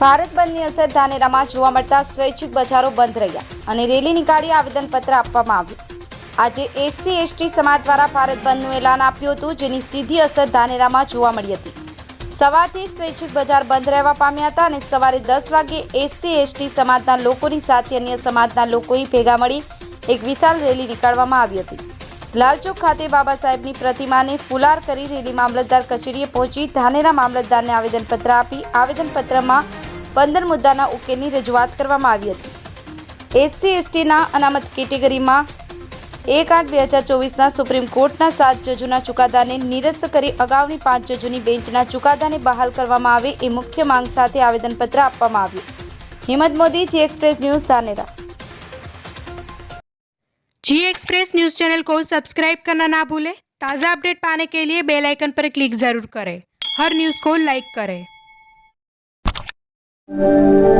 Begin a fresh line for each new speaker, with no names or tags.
ભારત બંધની અસર ધાનેરામાં જોવા મળતા સ્વૈચ્છિક બજારો બંધ રહ્યા અને રેલી નીકાળી આવેદનપત્ર આપવામાં આવ્યું. આજે એસસી, એસટી સમાજ દ્વારા ભારત બંધનું એલાન આપ્યું હતું, જેની સીધી અસર ધાનેરામાં જોવા મળી હતી. સવારથી સ્વૈચ્છિક બજાર બંધ રહેવા પામ્યા હતા અને સવારે દસ વાગે એસસી, એસટી સમાજના લોકોની સાથે અન્ય સમાજના લોકોએ ભેગા મળી એક વિશાળ રેલી નીકાળવામાં આવી હતી. લાલચોક ખાતે બાબા સાહેબની પ્રતિમાને ફુલાર કરી રેલી મામલતદાર કચેરીએ પહોંચી ધાનેરા મામલતદારને આવેદનપત્ર આપી આવેદનપત્રમાં પંદર મુદ્દાના ઉકેલની રજૂઆત કરવામાં આવી હતી એસસી એસટીના અનામત કેટેગરીમાં એક આઠ બે હજાર ચોવીસના સુપ્રીમ કોર્ટના સાત જજોના ચુકાદાને નિરસ્ત કરી અગાઉની પાંચ જજોની બેન્ચના ચુકાદાને બહાલ કરવામાં આવે એ મુખ્ય માંગ સાથે આવેદનપત્ર આપવામાં આવ્યું Himmat Modi G Express News Dhanera
G Express News channel को सब्सक्राइब करना ना भूलें ताज़ा अपडेट पाने के लिए बेल आइकन पर क्लिक ज़रूर करें हर न्यूज़ को लाइक करें Música